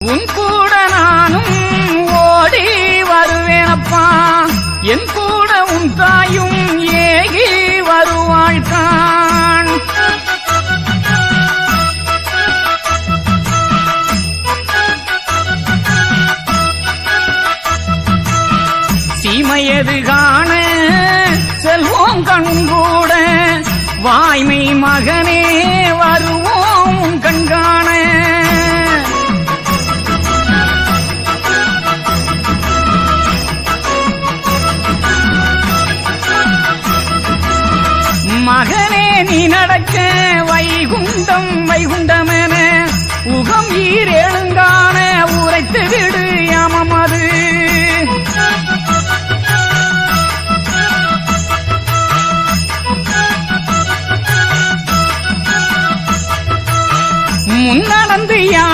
உன் கூட நானும் ஓடி வருவேனப்பா. என் கூட உன் தாயும் ஏகி வருவாழ்கான் சீமையது காண செல்வோம் கண் கூட வாய்மை மகனே மகனே நீ நடக்க வைகுண்டம் வைகுண்டமென உகம் ஈரேழுங்கான உரைத்து விடு யாமமது முன்னடந்து யா